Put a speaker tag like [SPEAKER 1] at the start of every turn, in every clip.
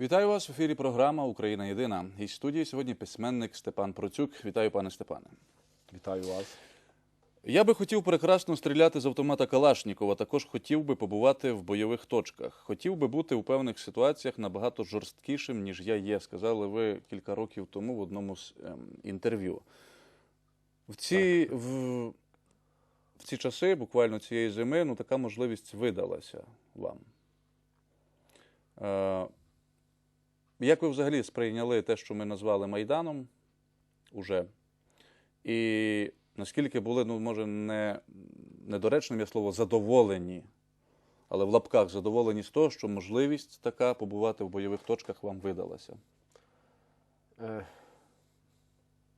[SPEAKER 1] Вітаю вас в ефірі. Програма Україна Єдина. Із студії сьогодні письменник Степан Процюк. Вітаю, пане Степане.
[SPEAKER 2] Вітаю вас.
[SPEAKER 1] Я би хотів прекрасно стріляти з автомата Калашнікова. Також хотів би побувати в бойових точках. Хотів би бути у певних ситуаціях набагато жорсткішим, ніж я є. Сказали ви кілька років тому в одному з ем, інтерв'ю. В ці, в, в ці часи, буквально цієї зими, ну така можливість видалася вам. Е, як ви взагалі сприйняли те, що ми назвали Майданом уже? І наскільки були, ну, може, не, недоречним є слово задоволені, але в лапках задоволені з того, що можливість така побувати в бойових точках вам видалася?
[SPEAKER 2] Е,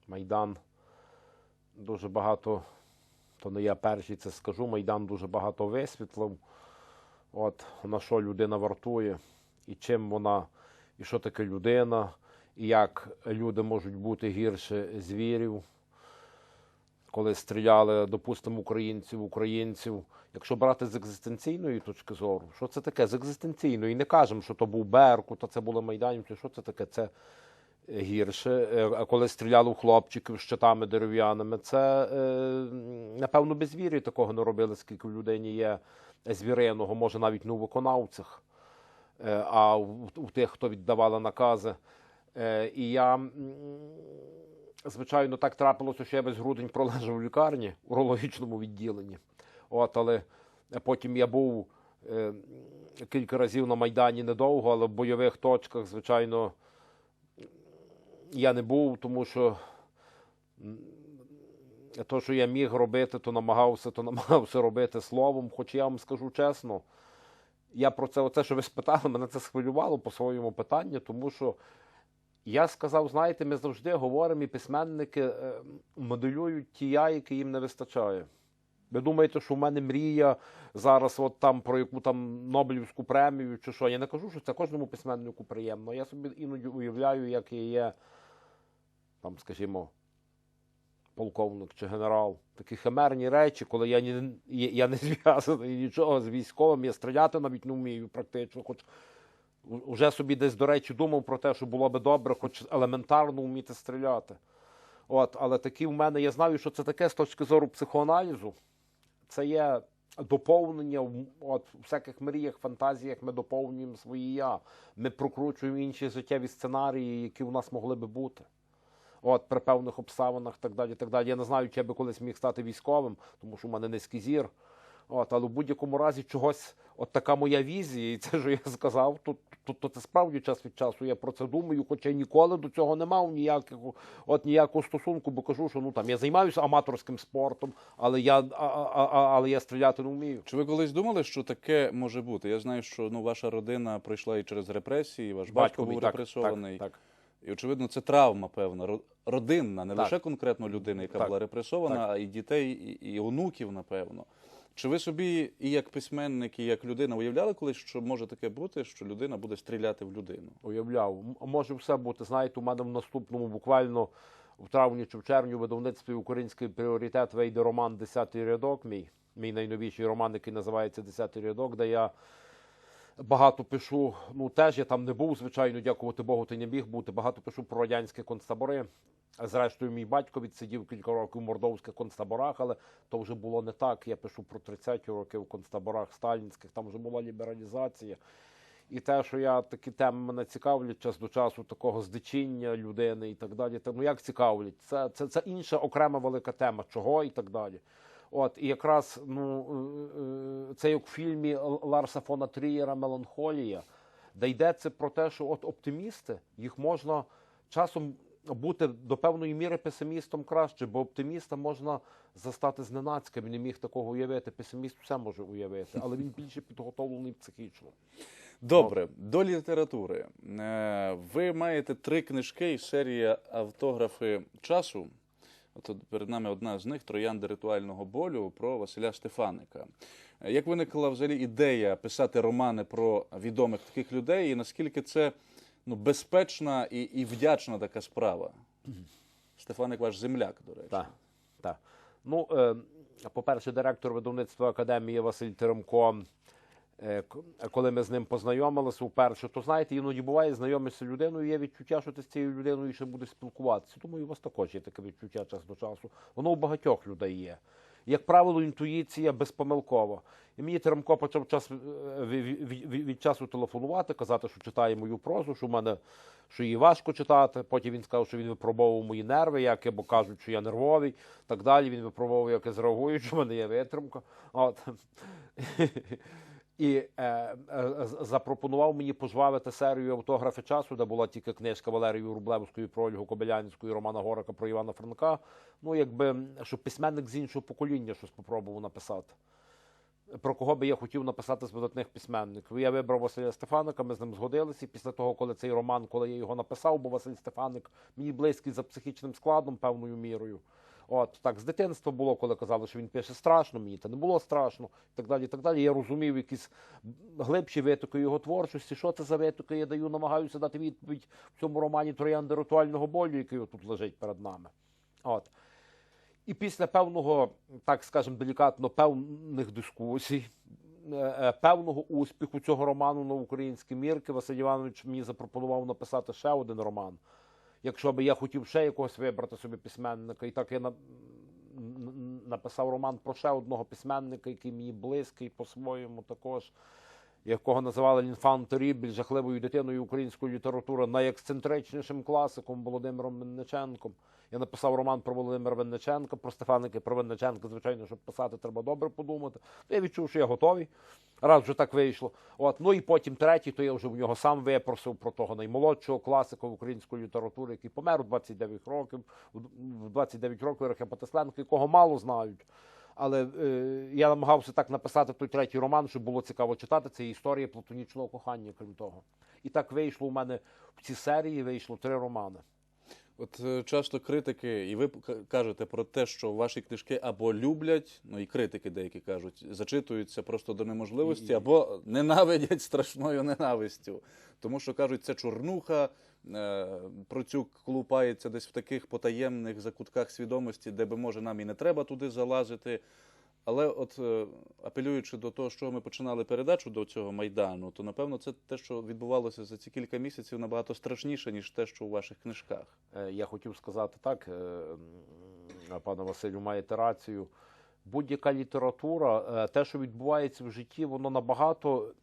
[SPEAKER 2] Майдан дуже багато, то не я перший це скажу, Майдан дуже багато висвітлив. От на що людина вартує, і чим вона, і що таке людина, і як люди можуть бути гірше звірів. Коли стріляли, допустимо, українців, українців. Якщо брати з екзистенційної точки зору, що це таке з екзистенційної? Не кажемо, що то був Беркут, а це були майданівці. Що це таке? Це гірше. Е, А коли стріляли в хлопчиків щитами дерев'яними, це е, напевно безвір'я такого не робили, скільки в людині є звіриного, може навіть не у виконавцях, а у, у тих, хто віддавали накази. Е, І я, звичайно, так трапилося, що я весь грудень пролежав в лікарні в урологічному відділенні. От, але потім я був е, кілька разів на Майдані недовго, але в бойових точках, звичайно, я не був, тому що то, що я міг робити, то намагався, то намагався робити словом. Хоч я вам скажу чесно, я про це, оце, що ви спитали, мене це схвилювало по своєму питанню, тому що я сказав, знаєте, ми завжди говоримо, і письменники е, моделюють ті яйки, їм не вистачає. Ви думаєте, що в мене мрія зараз, от там про яку там Нобелівську премію чи що? Я не кажу, що це кожному письменнику приємно. Я собі іноді уявляю, як я є, там, скажімо, полковник чи генерал. Такі химерні речі, коли я, ні, я не зв'язаний нічого з військовим, я стріляти навіть не вмію практично. Хоч вже собі десь, до речі, думав про те, що було би добре, хоч елементарно вміти стріляти. От, але такі в мене, я знаю, що це таке з точки зору психоаналізу. Це є доповнення от, в всяких мріях, фантазіях ми доповнюємо свої я. Ми прокручуємо інші життєві сценарії, які у нас могли би бути. От, при певних обставинах, так далі, так далі. Я не знаю, чи я би колись міг стати військовим, тому що в мене низький зір. От, але в будь-якому разі чогось, от така моя візія, і це що я сказав, то, то, то це справді час від часу. Я про це думаю, хоча я ніколи до цього не мав ніякого, от ніякого стосунку, бо кажу, що ну там я займаюся аматорським спортом, але я, а, а, а, але я стріляти не вмію.
[SPEAKER 1] Чи ви колись думали, що таке може бути? Я знаю, що ну, ваша родина пройшла і через репресії, ваш батько, був
[SPEAKER 2] мій, так,
[SPEAKER 1] репресований.
[SPEAKER 2] Так, так.
[SPEAKER 1] І, очевидно, це травма, певна, ро- родинна, не
[SPEAKER 2] Так.
[SPEAKER 1] лише конкретно людини, яка
[SPEAKER 2] Так.
[SPEAKER 1] була репресована,
[SPEAKER 2] Так.
[SPEAKER 1] а і дітей, і, і онуків, напевно. Чи ви собі, і як письменник, і як людина, уявляли колись, що може таке бути, що людина буде стріляти в людину?
[SPEAKER 2] уявляв. Може все бути. Знаєте, у мене в наступному, буквально в травні чи в червні, в видавництві Український пріоритет вийде роман Десятий рядок. Мій мій найновіший роман, який називається Десятий рядок, де я багато пишу. Ну теж я там не був, звичайно, дякувати Богу, ти не міг бути. Багато пишу про радянські концтабори. Зрештою, мій батько відсидів кілька років в мордовських концтаборах, але то вже було не так. Я пишу про 30-ті роки в концтаборах сталінських, там вже була лібералізація. І те, що я такі теми мене цікавлять час до часу, такого здичіння людини і так далі. Ну як цікавлять? Це, це, це інша окрема велика тема, чого і так далі. От, і якраз ну, це як в фільмі Ларса фона Трієра Меланхолія, де йдеться про те, що от оптимісти, їх можна часом бути до певної міри песимістом краще, бо оптиміста можна застати зненацька. Він не міг такого уявити. Песиміст все може уявити, але він більше підготовлений психічно.
[SPEAKER 1] Добре, до літератури. Е, Ви маєте три книжки із серії автографи часу. От перед нами одна з них Троянди ритуального болю про Василя Стефаника. Е, Як виникла взагалі ідея писати романи про відомих таких людей, і наскільки це ну, безпечна і, і вдячна така справа? Стефаник ваш земляк, до речі.
[SPEAKER 2] Так, так. Ну, е, по-перше, директор видавництва академії Василь Теремко коли ми з ним познайомилися вперше, то знаєте, іноді буває, знайомишся з людиною, є відчуття, що ти з цією людиною ще будеш спілкуватися. Думаю, у вас також є таке відчуття час до часу. Воно у багатьох людей є. Як правило, інтуїція безпомилкова. І мені Теремко почав час е, від, часу телефонувати, казати, що читає мою прозу, що в мене що її важко читати. Потім він сказав, що він випробовував мої нерви, як бо кажуть, що я нервовий. Так далі. Він випробовував, як я зреагую, що в мене є витримка. От. І е, е, запропонував мені пожвавити серію автографи часу, де була тільки книжка Валерії Рублевської про Ольгу Кобилянську Романа Горика про Івана Франка. Ну, якби, щоб письменник з іншого покоління щось попробував написати. Про кого би я хотів написати з видатних письменників. Я вибрав Василя Стефаника, ми з ним згодилися. І після того, коли цей роман, коли я його написав, бо Василь Стефаник мені близький за психічним складом, певною мірою. От так з дитинства було, коли казали, що він пише страшно, мені це не було страшно, і так далі. і так далі. Я розумів якісь глибші витоки його творчості. Що це за витоки? Я даю, намагаюся дати відповідь в цьому романі Троянди ритуального болю, який тут лежить перед нами. От. І після певного, так скажемо, делікатно, певних дискусій, е, е, певного успіху цього роману на українські мірки, Василь Іванович мені запропонував написати ще один роман. Якщо би я хотів ще якогось вибрати собі письменника, і так я на- написав роман про ще одного письменника, який мені близький по-своєму також, якого називали Лінфан Рібель, жахливою дитиною української літератури, найексцентричнішим класиком Володимиром Винниченком. Я написав роман про Володимира Винниченка, про Стефаники, про Винниченка. Звичайно, щоб писати, треба добре подумати. Я відчув, що я готовий. Раз вже так вийшло. От. Ну і потім третій, то я вже в нього сам випросив про того наймолодшого класика української літератури, який помер у 29 років, в 29 років Рахе Потесленко, якого мало знають. Але е, я намагався так написати той третій роман, щоб було цікаво читати. Це історія платонічного кохання, крім того. І так вийшло у мене в цій серії вийшло три романи.
[SPEAKER 1] От е, часто критики, і ви кажете про те, що ваші книжки або люблять, ну і критики деякі кажуть, зачитуються просто до неможливості, або ненавидять страшною ненавистю. Тому що кажуть, це чорнуха, е, процюк клупається десь в таких потаємних закутках свідомості, де би може нам і не треба туди залазити. Але от е, апелюючи до того, що ми починали передачу до цього майдану, то напевно це те, що відбувалося за ці кілька місяців, набагато страшніше, ніж те, що у ваших книжках.
[SPEAKER 2] Е, Я хотів сказати так, е, пане Василю, маєте рацію. Будь-яка література, те, що відбувається в житті, воно набагато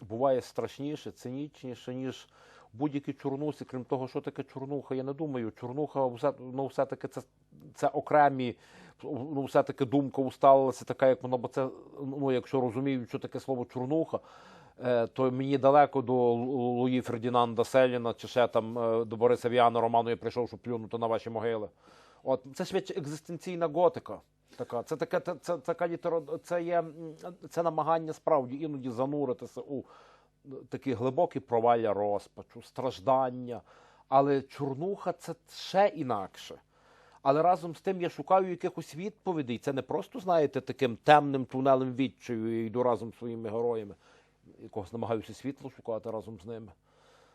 [SPEAKER 2] буває страшніше, цинічніше, ніж будь-які чорнусі. Крім того, що таке чорнуха, я не думаю. Чорнуха ну, все-таки це, це окремі, ну, все-таки думка усталилася така, як вона, бо це, ну, якщо розуміють, що таке слово чорнуха, е, то мені далеко до Луї Фердінанда Селіна чи ще там е, до Бориса Віана Роману я прийшов, щоб плюнути на ваші могили. От це швидше екзистенційна готика. Така, це таке, це, така літера- це є це намагання справді іноді зануритися у такі глибокі провалля розпачу, страждання. Але чорнуха це ще інакше. Але разом з тим я шукаю якихось відповідей. Це не просто, знаєте, таким темним тунелем відчаю я йду разом з своїми героями. Якогось намагаюся світло шукати разом з ними.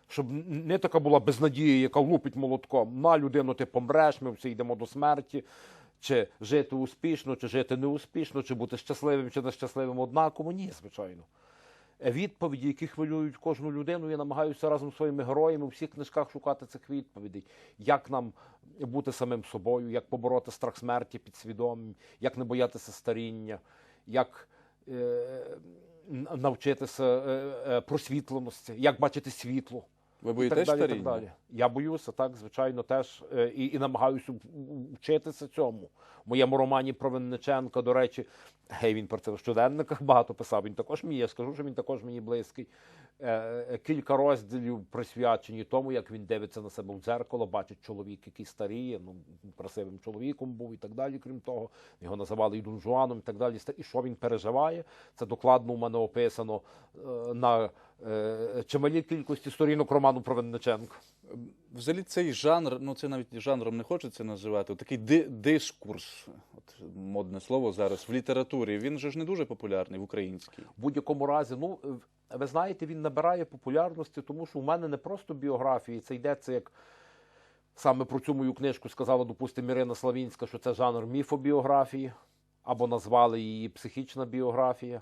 [SPEAKER 2] Щоб не така була безнадія, яка лупить молотком. На людину ти помреш, ми всі йдемо до смерті. Чи жити успішно, чи жити неуспішно, чи бути щасливим, чи нещасливим однаково. Ні, звичайно. Відповіді, які хвилюють кожну людину, я намагаюся разом з своїми героями у всіх книжках шукати цих відповідей. Як нам бути самим собою, як побороти страх смерті підсвідомим, як не боятися старіння, як е, навчитися е, е, просвітленості, як бачити світло.
[SPEAKER 1] Ви боїтесь
[SPEAKER 2] так далі, так
[SPEAKER 1] старіння?
[SPEAKER 2] далі. Я боюся, так, звичайно, теж е, і, і намагаюся вчитися цьому. В моєму романі про Винниченка, до речі, гей, він про це в щоденниках багато писав. Він також мій, я скажу, що він також мені близький. Е, е, Кілька розділів присвячені тому, як він дивиться на себе в дзеркало, бачить чоловік, який старіє, ну красивим чоловіком був і так далі. Крім того, його називали і Дон Жуаном, і так далі. І що він переживає? Це докладно у мене описано е, на чималій кількості сторінок роману про Винниченка.
[SPEAKER 1] Взагалі цей жанр, ну це навіть жанром не хочеться називати, такий ди- дискурс, от модне слово зараз, в літературі, він же ж не дуже популярний в українській.
[SPEAKER 2] В будь-якому разі, ну ви знаєте, він набирає популярності, тому що у мене не просто біографії, це йдеться як саме про цю мою книжку сказала, допустимо, Ірина Славінська, що це жанр міфобіографії, або назвали її психічна біографія.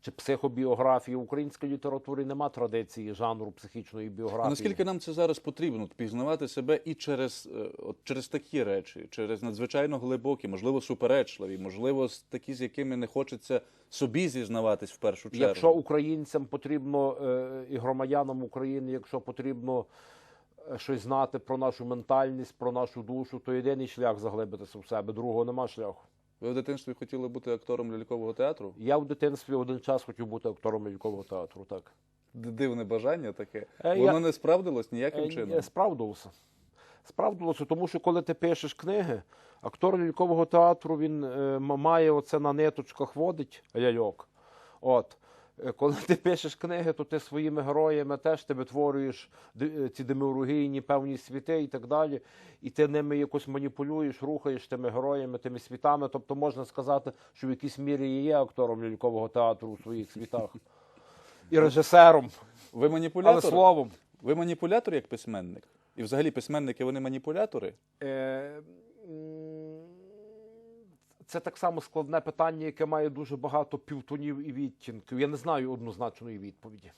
[SPEAKER 2] Чи психобіографії. В українській літературі нема традиції жанру психічної
[SPEAKER 1] А
[SPEAKER 2] біографії.
[SPEAKER 1] наскільки нам це зараз потрібно пізнавати себе і через, е, от, через такі речі, через надзвичайно глибокі, можливо, суперечливі, можливо, такі, з якими не хочеться собі зізнаватись в першу чергу.
[SPEAKER 2] Якщо українцям потрібно е, і громадянам України, якщо потрібно е, щось знати про нашу ментальність, про нашу душу, то єдиний шлях заглибитися в себе. Другого нема шляху.
[SPEAKER 1] Ви в дитинстві хотіли бути актором лялькового театру?
[SPEAKER 2] Я в дитинстві один час хотів бути актором лялькового театру. Так
[SPEAKER 1] Д- Дивне бажання таке.
[SPEAKER 2] Е,
[SPEAKER 1] Воно
[SPEAKER 2] я-
[SPEAKER 1] не справдилось ніяким
[SPEAKER 2] Е,
[SPEAKER 1] чином.
[SPEAKER 2] справдилося. Справдилося, тому що коли ти пишеш книги, актор лялькового театру він е, м- має оце на ниточках водить ляльок. От. Е, Коли ти пишеш книги, то ти своїми героями теж ти витворюєш е, ці деміургійні певні світи і так далі. І ти ними якось маніпулюєш, рухаєш тими героями, тими світами. Тобто можна сказати, що в якійсь мірі я є актором лялькового театру у своїх світах. І режисером,
[SPEAKER 1] Ви
[SPEAKER 2] але словом.
[SPEAKER 1] Ви маніпулятор як письменник? І взагалі письменники вони маніпулятори?
[SPEAKER 2] Е, Це так само складне питання, яке має дуже багато півтонів і відтінків. Я не знаю однозначної відповіді.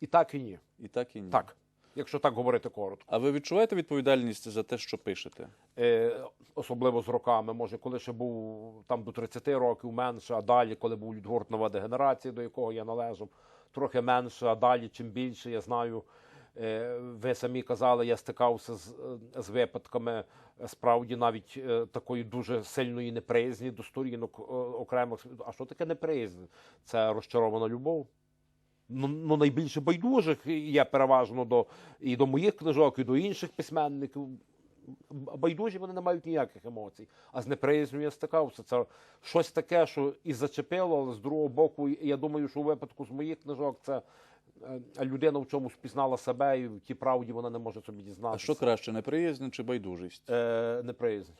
[SPEAKER 2] І так, і ні.
[SPEAKER 1] І так, і ні.
[SPEAKER 2] Так, якщо так говорити коротко.
[SPEAKER 1] А ви відчуваєте відповідальність за те, що пишете?
[SPEAKER 2] Е, особливо з роками. Може, коли ще був там до 30 років менше, а далі, коли був Людгорт нова дегенерація, до якого я належав, трохи менше, а далі чим більше я знаю. Е, Ви самі казали, я стикався з, е, з випадками справді навіть е, такої дуже сильної неприязні до сторінок окремих. А що таке неприязнь? Це розчарована любов. Ну, ну найбільше байдужих є переважно до і до моїх книжок, і до інших письменників байдужі вони не мають ніяких емоцій. А з неприязню я стикався. Це щось таке, що і зачепило, але з другого боку, я думаю, що у випадку з моїх книжок це людина в чомусь пізнала себе, і в тій правді вона не може собі дізнатися.
[SPEAKER 1] А що краще, неприязнь чи байдужість?
[SPEAKER 2] Е, неприязнь.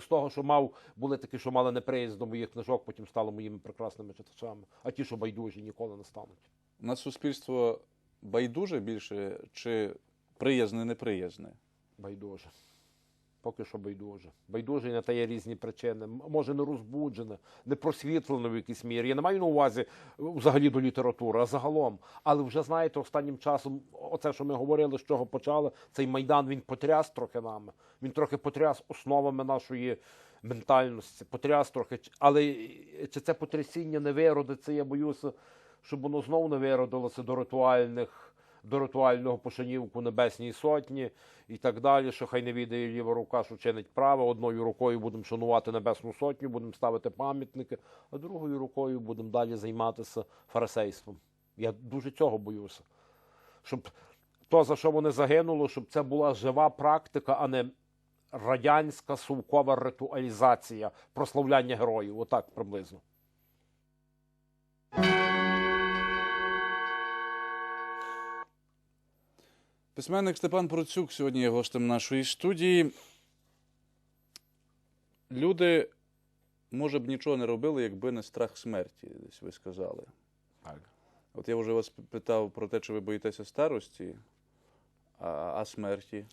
[SPEAKER 2] З- того, що мав, були такі, що мали неприязнь до моїх книжок, потім стали моїми прекрасними читачами. А ті, що байдужі, ніколи не стануть.
[SPEAKER 1] У нас суспільство байдуже більше чи приязне, неприязне?
[SPEAKER 2] Байдуже. Поки що байдуже. Байдуже на те є різні причини. Може, не розбуджене, не просвітлене в якійсь мірі. Я не маю на увазі е, взагалі до літератури, а загалом. Але вже знаєте, останнім часом, оце, що ми говорили, з чого почали, цей майдан він потряс трохи нами. Він трохи потряс основами нашої ментальності, потряс трохи. Але е, чи це потрясіння не виродиться, я боюся, щоб воно знову не виродилося до ритуальних до ритуального пошанівку Небесній Сотні і так далі, що хай не відає ліва рука, що чинить право. Одною рукою будемо шанувати Небесну Сотню, будемо ставити пам'ятники, а другою рукою будемо далі займатися фарисейством. Я дуже цього боюся. Щоб то, за що вони загинули, щоб це була жива практика, а не радянська сувкова ритуалізація прославляння героїв. Отак приблизно.
[SPEAKER 1] Письменник Степан Процюк сьогодні є гостем нашої студії. Люди, може б, нічого не робили, якби не страх смерті, десь ви сказали.
[SPEAKER 2] Так.
[SPEAKER 1] От я вже вас питав про те, чи ви боїтеся старості, а, а смерті.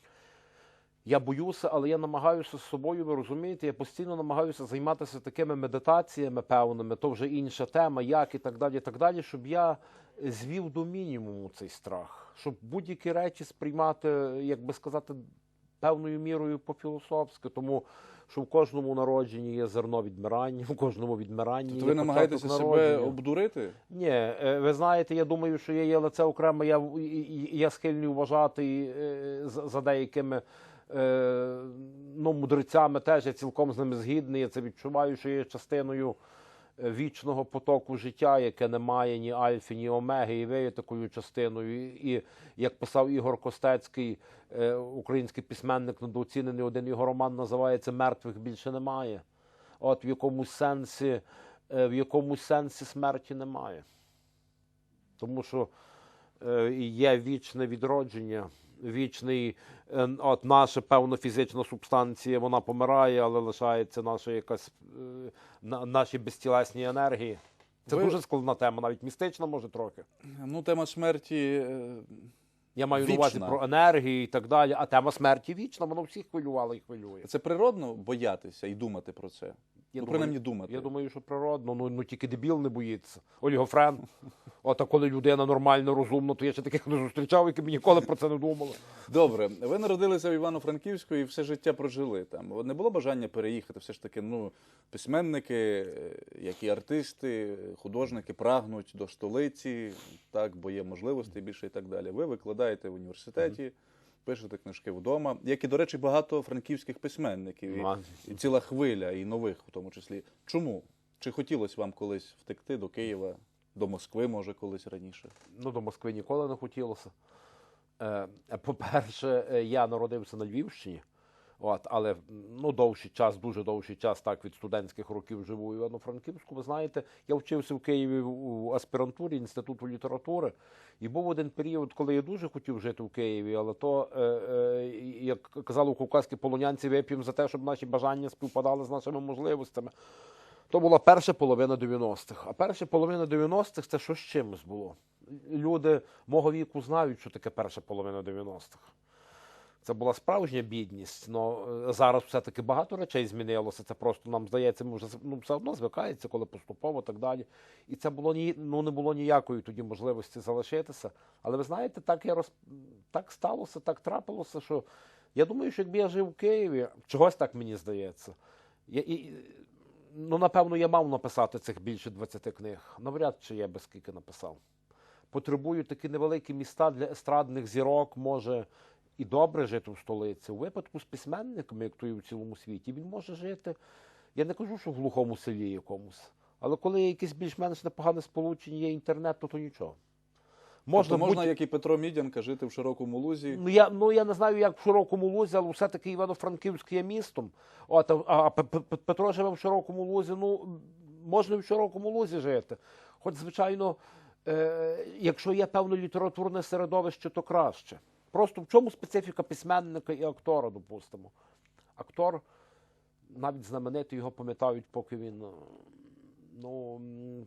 [SPEAKER 2] Я боюся, але я намагаюся з собою, ви розумієте, я постійно намагаюся займатися такими медитаціями певними, то вже інша тема, як і так далі, і так далі, щоб я звів до мінімуму цей страх, щоб будь-які речі сприймати, як би сказати, певною мірою по-філософськи, тому що в кожному народженні є зерно відмирання, в кожному відмиранні.
[SPEAKER 1] Тобто ви намагаєтеся себе обдурити?
[SPEAKER 2] Ні, е, ви знаєте, я думаю, що я є лице окремо, я, я схильний вважати е, за, деякими ну, мудрецями теж я цілком з ними згідний. Я це відчуваю, що є частиною е, вічного потоку життя, яке не має ні альфі, ні омеги, і ви є такою частиною. І, і як писав Ігор Костецький, е, український письменник недооцінений, один його роман називається Мертвих більше немає. От в якомусь сенсі, е, в якомусь сенсі смерті немає. Тому що е, є вічне відродження, вічний, е, от наша певна фізична субстанція, вона помирає, але лишається наша якась е, на, наші безтілесні енергії. Це
[SPEAKER 1] Ви-
[SPEAKER 2] дуже складна тема, навіть містична, може трохи.
[SPEAKER 1] Ну, тема смерті. е,
[SPEAKER 2] Я маю на увазі про енергію і так далі. А тема смерті вічна, вона всіх хвилювала і хвилює.
[SPEAKER 1] Це природно боятися і думати про це.
[SPEAKER 2] Я
[SPEAKER 1] ну,
[SPEAKER 2] думаю,
[SPEAKER 1] принаймні думати.
[SPEAKER 2] Я думаю, що природно, ну, ну тільки дебіл не боїться. Олігофрен. От а коли людина нормально, розумна, то я ще таких не зустрічав, які б ніколи про це не думали.
[SPEAKER 1] Добре, ви народилися в Івано-Франківську і все життя прожили там. Не було бажання переїхати? Все ж таки, ну, письменники, е, як і артисти, художники прагнуть до столиці, так, бо є можливості більше і так далі. Ви викладаєте в університеті, пишете книжки вдома, як і, до речі, багато франківських письменників. І, і ціла хвиля, і нових в тому числі. Чому? Чи хотілося вам колись втекти до Києва, до Москви, може, колись раніше?
[SPEAKER 2] Ну, до Москви ніколи не хотілося. Е, По-перше, е, я народився на Львівщині, от, але ну, довший час, дуже довший час, так від студентських років живу в Івано-Франківську. Ви знаєте, я вчився в Києві у аспірантурі Інституту літератури. І був один період, коли я дуже хотів жити в Києві, але то, е, е, як казали кавказькі полонянці, вип'ємо за те, щоб наші бажання співпадали з нашими можливостями. То була перша половина 90-х. А перша половина 90-х це що з чимось було. Люди мого віку знають, що таке перша половина 90-х. Це була справжня бідність. але зараз все-таки багато речей змінилося. Це просто нам здається, ми вже ну, все одно звикається, коли поступово так далі. І це було ні, ну, не було ніякої тоді можливості залишитися. Але ви знаєте, так я роз... так сталося, так трапилося, що я думаю, що якби я жив в Києві, чогось так мені здається. Я, і, ну, напевно, я мав написати цих більше 20 книг. Навряд чи я би скільки написав. Потребують такі невеликі міста для естрадних зірок, може і добре жити в столиці. У випадку з письменниками, як то і в цілому світі, він може жити. Я не кажу, що в глухому селі якомусь. Але коли є якесь більш-менш непогане сполучення, є інтернет, то, то нічого.
[SPEAKER 1] Можна,
[SPEAKER 2] Можна,
[SPEAKER 1] можна
[SPEAKER 2] будь-
[SPEAKER 1] як і Петро Мідянка, жити в широкому лузі.
[SPEAKER 2] Ну я, ну я не знаю, як в широкому лузі, але все-таки Івано-Франківськ є містом. От, а, а Петро живе в широкому лузі. Ну можна в широкому лузі жити. Хоч, звичайно, е, якщо є певне літературне середовище, то краще. Просто в чому специфіка письменника і актора, допустимо. Актор, навіть знаменитий, його пам'ятають, поки він. е, Ну,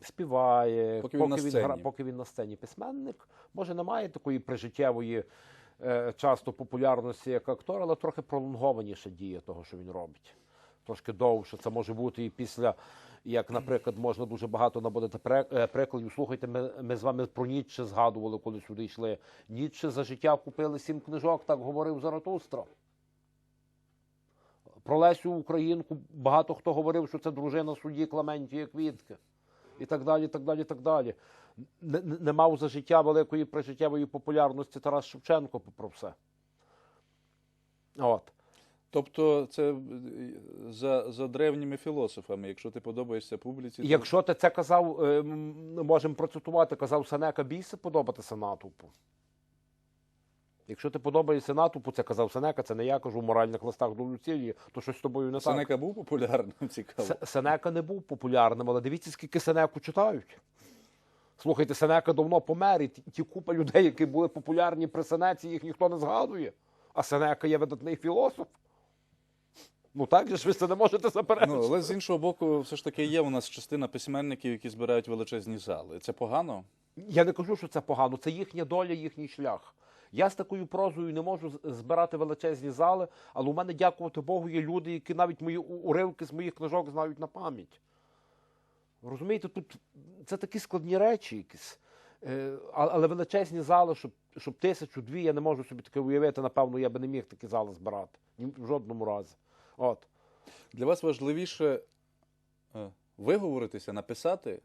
[SPEAKER 2] співає,
[SPEAKER 1] Поки він на сцені.
[SPEAKER 2] гра- поки він на сцені письменник, може, не має такої прижиттєвої е, часто популярності як актор, але трохи пролонгованіше діє того, що він робить. Трошки довше. Це може бути і після, як, наприклад, можна дуже багато наводити е, прикладів. Слухайте, ми, ми з вами про Ніцше згадували, коли сюди йшли. Ніцше за життя купили сім книжок, так говорив Заратустра. Про Лесю Українку багато хто говорив, що це дружина судді Клементії Квітки. І так далі, так далі, так далі. Не- не мав за життя великої прижиттєвої популярності Тарас Шевченко про все. От.
[SPEAKER 1] Тобто, це е, за, за древніми філософами. Якщо ти подобаєшся публіці, то-
[SPEAKER 2] Якщо ти це казав, е, можемо процитувати, казав Сенека, бійся подобатися натовпу. Якщо ти подобаєшся натовпу, це казав Сенека, це не я кажу в моральних листах до Люцілії, то щось з тобою не так.
[SPEAKER 1] Сенека був популярним, цікаво.
[SPEAKER 2] Се- Сенека не був популярним, але дивіться, скільки Сенеку читають. Слухайте, Сенека давно помер, і ті купа людей, які були популярні при Сенеці, їх ніхто не згадує. А Сенека є видатний філософ. Ну так же ж ви це не можете заперечити.
[SPEAKER 1] Ну, але з іншого боку, все ж таки є у нас частина письменників, які збирають величезні зали. Це погано?
[SPEAKER 2] Я не кажу, що це погано, це їхня доля, їхній шлях. Я з такою прозою не можу збирати величезні зали, але у мене, дякувати Богу, є люди, які навіть мої уривки з моїх книжок знають на пам'ять. Розумієте, тут це такі складні речі якісь. Е, Але величезні зали, щоб, щоб тисячу, дві, я не можу собі таке уявити. Напевно, я би не міг такі зали збирати. Ні в жодному разі. От.
[SPEAKER 1] Для вас важливіше е, виговоритися, написати,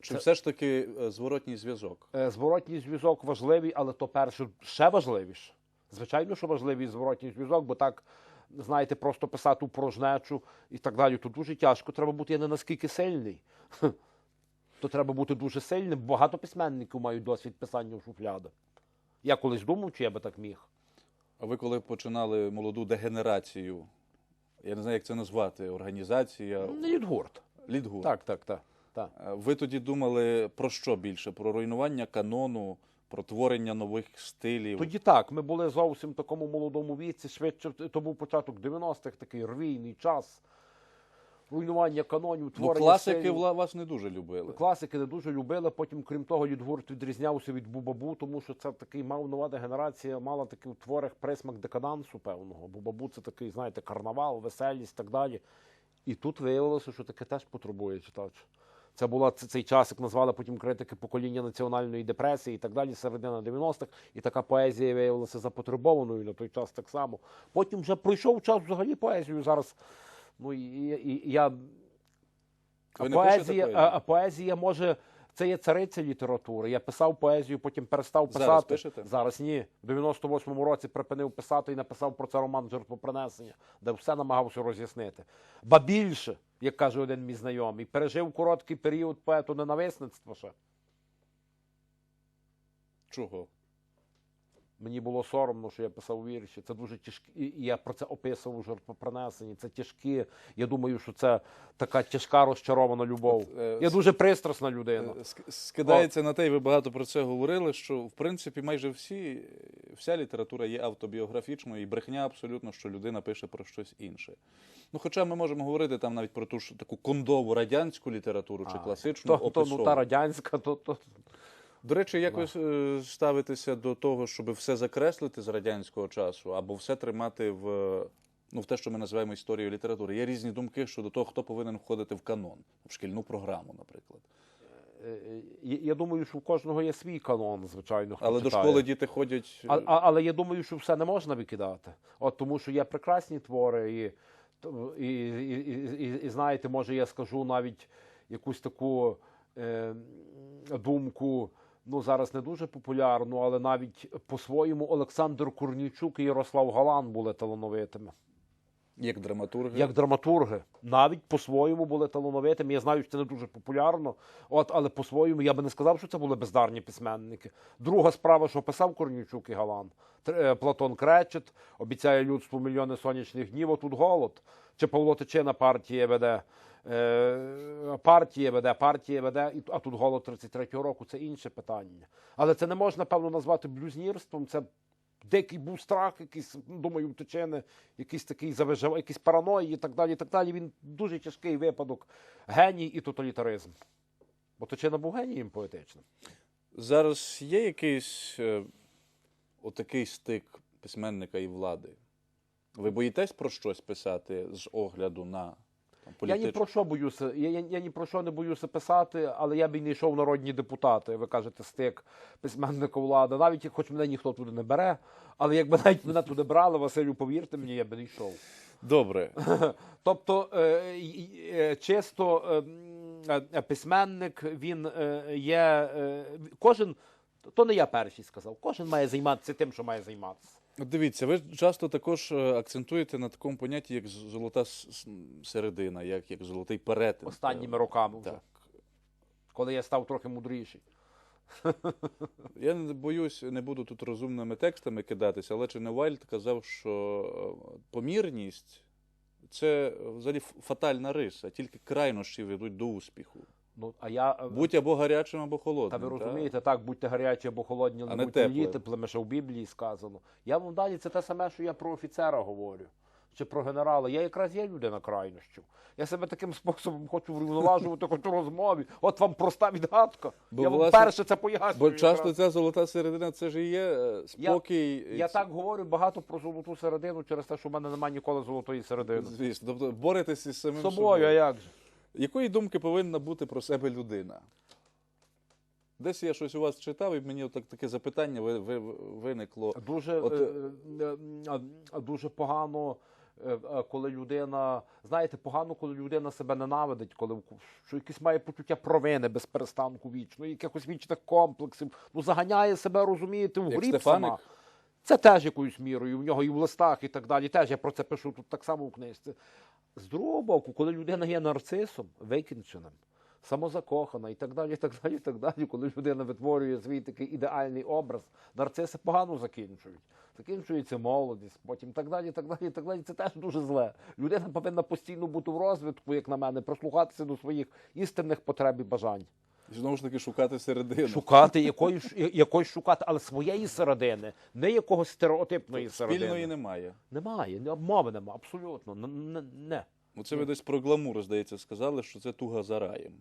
[SPEAKER 1] чи
[SPEAKER 2] Це-
[SPEAKER 1] все ж таки е, зворотній зв'язок?
[SPEAKER 2] Е, Зворотній зв'язок важливий, але то перше ще важливіше. Звичайно, що важливий зворотній зв'язок, бо так, знаєте, просто писати у порожнечу і так далі, то дуже тяжко. Треба бути я не наскільки сильний. То треба бути дуже сильним. Багато письменників мають досвід писання в шуфляди. Я колись думав, чи я би так міг.
[SPEAKER 1] А ви коли починали молоду дегенерацію, я не знаю, як це назвати, організація,
[SPEAKER 2] Не Лідгурт.
[SPEAKER 1] Лідгур.
[SPEAKER 2] Так, так, так. так.
[SPEAKER 1] Е, Ви тоді думали про що більше? Про руйнування канону, про творення нових стилів?
[SPEAKER 2] Тоді так, ми були зовсім в такому молодому віці, швидше то був початок 90-х, такий рвійний час. Руйнування канонів,
[SPEAKER 1] ну,
[SPEAKER 2] творення
[SPEAKER 1] класики
[SPEAKER 2] стилів.
[SPEAKER 1] вас не дуже любили.
[SPEAKER 2] Класики не дуже любили. Потім, крім того, Лідгурт відрізнявся від Бубабу, тому що це такий мав нова генерація, мала такий у творах присмак декадансу певного. Бубабу це такий, знаєте, карнавал, веселість і так далі. І тут виявилося, що таке теж потребує читач. Це була цей час, як назвали потім критики покоління національної депресії і так далі, середина 90-х, і така поезія виявилася запотребованою на той час так само. Потім вже пройшов час взагалі поезію. Зараз ну і, і, я а поезія, а, а поезія може. Це є цариця літератури. Я писав поезію, потім перестав писати.
[SPEAKER 1] Зараз пишете?
[SPEAKER 2] Зараз ні. В 98-му році припинив писати і написав про це роман Жертвопринесення, де все намагався роз'яснити. Ба більше, як каже один мій знайомий, пережив короткий період поету ненависництва ще.
[SPEAKER 1] Чого?
[SPEAKER 2] Мені було соромно, що я писав вірші. Це дуже тяжкі. І я про це описував у жертвопринесенні. Це тяжкі. Я думаю, що це така тяжка розчарована любов.
[SPEAKER 1] От, е,
[SPEAKER 2] Я дуже пристрасна людина.
[SPEAKER 1] Е, ск- Скидається на те, і ви багато про це говорили, що в принципі майже всі, вся література є автобіографічною, і брехня абсолютно, що людина пише про щось інше. Ну, хоча ми можемо говорити там навіть про ту ж таку кондову радянську літературу чи
[SPEAKER 2] А,
[SPEAKER 1] класичну
[SPEAKER 2] То, то, ну, та радянська, то, то
[SPEAKER 1] До речі, як ви е, ставитеся до того, щоб все закреслити з радянського часу, або все тримати в, ну, в те, що ми називаємо історією літератури? Є різні думки щодо того, хто повинен входити в канон, в шкільну програму, наприклад.
[SPEAKER 2] Е, Я я думаю, що в кожного є свій канон, звичайно. хто
[SPEAKER 1] Але до школи діти ходять. е,
[SPEAKER 2] А, а, але я думаю, що все не можна викидати. От тому, що є прекрасні твори, і, і, і, і, і, і знаєте, може, я скажу навіть якусь таку е, думку. Ну, зараз не дуже популярну, але навіть по-своєму Олександр Курнічук і Ярослав Галан були талановитими.
[SPEAKER 1] Як драматурги.
[SPEAKER 2] Як драматурги, навіть по-своєму були талановитими. Я знаю, що це не дуже популярно, от, але по-своєму я би не сказав, що це були бездарні письменники. Друга справа, що писав Корнічук і Галан. Е, Платон Кречет обіцяє людству мільйони сонячних днів, отут голод. Чи Павло Тичина партія веде. Е, партія веде, партія веде, а тут голод 33-го року це інше питання. Але це не можна, певно, назвати блюзнірством. Це дикий був страх, якийсь, ну, думаю, Тичини, якийсь такий завижав, якісь параної і так далі. І так далі. Він дуже тяжкий випадок. Геній і тоталітаризм. Бо Тичина був генієм поетичним.
[SPEAKER 1] Зараз є якийсь е, отакий стик письменника і влади. Ви боїтесь про щось писати з огляду на там,
[SPEAKER 2] Я ні про що боюся. Я, я, я ні про що не боюся писати, але я б і не йшов народні депутати. Ви кажете, стик письменника влади. Навіть хоч мене ніхто туди не бере, але якби навіть мене туди брали, Василю, повірте мені, я б не йшов.
[SPEAKER 1] Добре.
[SPEAKER 2] Тобто, е, е, чисто е, письменник, він є. Кожен, то не я перший сказав, кожен має займатися тим, що має займатися.
[SPEAKER 1] Дивіться, ви часто також е, акцентуєте на такому понятті, як золота середина, як, як золотий перетин.
[SPEAKER 2] Останніми роками вже,
[SPEAKER 1] Так.
[SPEAKER 2] коли я став трохи мудріший.
[SPEAKER 1] Я не боюсь, не буду тут розумними текстами кидатися, але чи не Вальд казав, що е, помірність це е, взагалі фатальна риса, тільки крайнощі ведуть до успіху.
[SPEAKER 2] Ну, а я, е,
[SPEAKER 1] Будь або гарячим, або
[SPEAKER 2] Та
[SPEAKER 1] холодним.
[SPEAKER 2] ви
[SPEAKER 1] та?
[SPEAKER 2] розумієте, так, будьте гарячі або холодні, але
[SPEAKER 1] не
[SPEAKER 2] будьте теплими, що в Біблії сказано. Я вам далі це те саме, що я про офіцера говорю, чи про генерала. Я якраз є людина крайнощів. Я себе таким способом хочу врівноважувати хоч у розмові. От вам проста відгадка.
[SPEAKER 1] Бо,
[SPEAKER 2] я вам перше це пояснюю.
[SPEAKER 1] Бо часто ця золота середина це ж і є е, спокій.
[SPEAKER 2] я так говорю багато про золоту середину через те, що в мене немає ніколи золотої середини.
[SPEAKER 1] Звісно, тобто боретеся із самим
[SPEAKER 2] З собою, а як же?
[SPEAKER 1] Якої думки повинна бути про себе людина? Десь я щось у вас читав, і мені отак таке запитання ви, ви, виникло.
[SPEAKER 2] Дуже,
[SPEAKER 1] От,
[SPEAKER 2] е, е, е, дуже погано, е, коли людина, знаєте, погано, коли людина себе ненавидить, коли що якесь має почуття провини без перестанку вічно, якихось вічних комплексів, ну заганяє себе, розумієте, в гріб сама. Це теж якоюсь мірою, в нього і в листах, і так далі. Теж я про це пишу тут так само в книжці. З другого боку, коли людина є нарцисом, викінченим, самозакохана і так далі, і так далі, і так далі, коли людина витворює свій такий ідеальний образ, нарциси погано закінчують. Закінчується молодість, потім так далі, так далі, так далі. Це теж дуже зле. Людина повинна постійно бути в розвитку, як на мене, прислухатися до своїх істинних потреб і бажань.
[SPEAKER 1] Знову ж таки шукати середину.
[SPEAKER 2] Шукати якоїсь, якоїсь шукати, але своєї середини, не якогось стереотипної середини.
[SPEAKER 1] Спільної немає.
[SPEAKER 2] Немає, мови немає, абсолютно. Не.
[SPEAKER 1] Оце ви десь про гламур, здається, сказали, що це туга за раєм.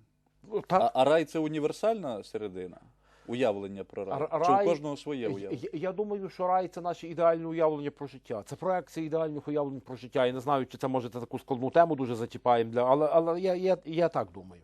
[SPEAKER 2] Ну, Так,
[SPEAKER 1] А, а рай це універсальна середина. уявлення про рай?
[SPEAKER 2] Р-
[SPEAKER 1] Чи у кожного своє уявлення?
[SPEAKER 2] я думаю, що рай це наше ідеальне уявлення про життя. Це проекція ідеальних уявлень про життя. Я не знаю, чи це може таку складну тему дуже зачіпаємо, для, але, але я, я, я так думаю.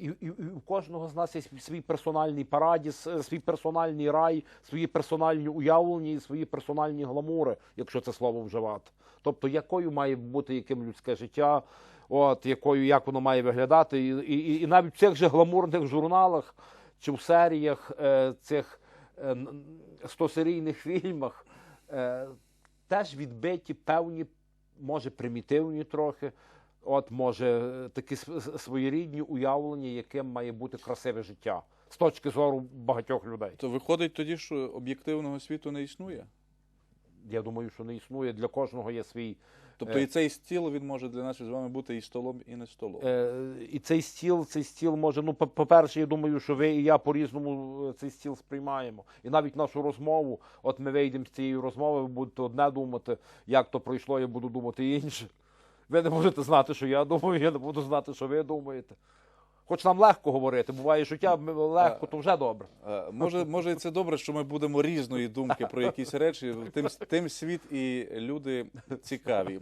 [SPEAKER 2] І, і, і у кожного з нас є свій персональний парадіс, е, свій персональний рай, свої персональні уявлення і свої персональні гламури, якщо це слово вживати. Тобто, якою має бути яким людське життя, от якою як воно має виглядати, і, і, і навіть в цих же гламурних журналах чи в серіях е, цих е, 100-серійних фільмах е, теж відбиті певні, може, примітивні трохи, от може е, такі своєрідні уявлення, яким має бути красиве життя з точки зору багатьох людей.
[SPEAKER 1] То виходить тоді, що об'єктивного світу не існує?
[SPEAKER 2] Я думаю, що не існує. Для кожного є свій.
[SPEAKER 1] Тобто
[SPEAKER 2] Е.
[SPEAKER 1] і цей стіл він може для нас з вами бути і столом, і не столом.
[SPEAKER 2] Е, і цей стіл, цей стіл може. Ну, по- по-перше, я думаю, що ви і я по-різному цей стіл сприймаємо. І навіть нашу розмову, от ми вийдемо з цієї розмови, ви будете одне думати, як то пройшло, я буду думати інше. Ви не можете знати, що я думаю, я не буду знати, що ви думаєте. Хоч нам легко говорити, буває життя легко, то вже добре.
[SPEAKER 1] Е, Може, може, і це добре, що ми будемо різної думки про якісь речі. Тим, тим світ і люди цікаві.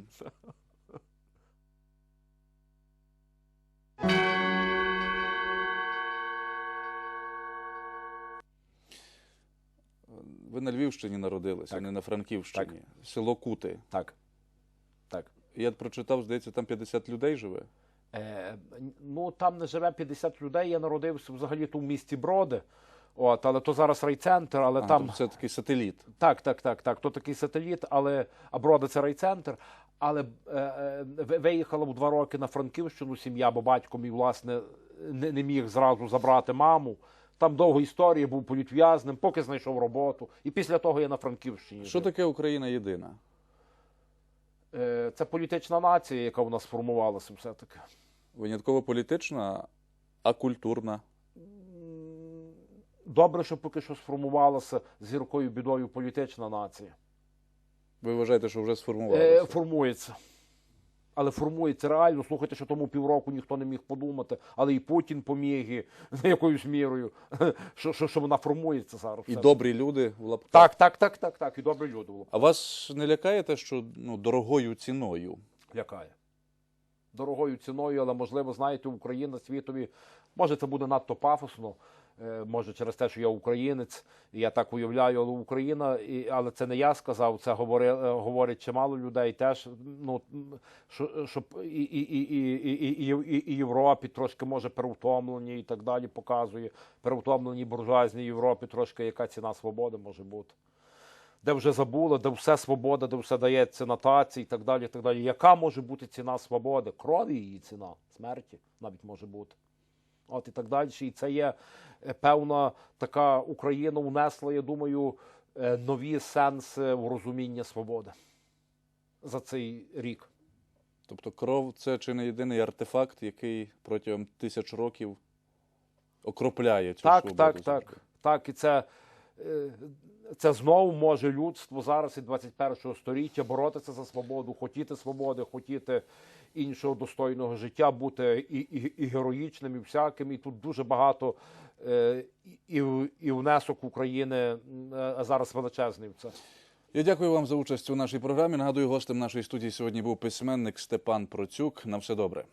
[SPEAKER 1] Ви на Львівщині народилися, а
[SPEAKER 2] Так.
[SPEAKER 1] не на Франківщині. Село Кути.
[SPEAKER 2] Так.
[SPEAKER 1] Я прочитав, здається, там 50 людей живе.
[SPEAKER 2] Е, ну там не живе 50 людей. Я народився взагалі то в місті Броди. От, але то зараз райцентр, але
[SPEAKER 1] А,
[SPEAKER 2] там
[SPEAKER 1] це такий сателіт.
[SPEAKER 2] Так, так, так, так. То такий сателіт, але а Броди це райцентр. Але е, е, ви- виїхала в два роки на Франківщину сім'я, бо батько мій, власне, не, не міг зразу забрати маму. Там довга історія, був політв'язним, поки знайшов роботу. І після того я на Франківщині.
[SPEAKER 1] Що таке Україна єдина?
[SPEAKER 2] Е, Це політична нація, яка в нас сформувалася все-таки.
[SPEAKER 1] Винятково політична, а культурна.
[SPEAKER 2] Добре, що поки що сформувалася з гіркою бідою політична нація.
[SPEAKER 1] Ви вважаєте, що вже?
[SPEAKER 2] Е, формується. Але формується реально. Слухайте, що тому півроку ніхто не міг подумати, але і Путін поміг і, якоюсь мірою, що, що, що вона формується зараз.
[SPEAKER 1] І добрі люди в лапках.
[SPEAKER 2] Так, так, так, так, так. І добрі люди в було.
[SPEAKER 1] А вас не лякає те, що ну, дорогою ціною?
[SPEAKER 2] Лякає. Дорогою ціною, але можливо, знаєте, Україна світові. Може, це буде надто пафосно. Е, Може, через те, що я українець, я так уявляю, але Україна, і, але це не я сказав, це говори, е, говорять чимало людей теж. Ну, що, щоб і, і, і, і, і, і, Європі трошки може перевтомлені і так далі показує. Перевтомленій буржуазній Європі трошки яка ціна свободи може бути де вже забули, де все свобода, де все дається нотації і так далі. і так далі. Яка може бути ціна свободи? Крові її ціна, смерті навіть може бути. От і так далі. І це є е, певна така Україна внесла, я думаю, е, нові сенси в розуміння свободи за цей рік.
[SPEAKER 1] Тобто кров це чи не єдиний артефакт, який протягом тисяч років окропляє цю
[SPEAKER 2] Так,
[SPEAKER 1] свободу.
[SPEAKER 2] так, так. Так, і це, е, це знову може людство зараз і 21 століття боротися за свободу, хотіти свободи, хотіти іншого достойного життя, бути і, і, і героїчним, і всяким. І тут дуже багато е, і, і, внесок України е, зараз величезний в це.
[SPEAKER 1] Я дякую вам за участь у нашій програмі. Нагадую, гостем нашої студії сьогодні був письменник Степан Процюк. На все добре.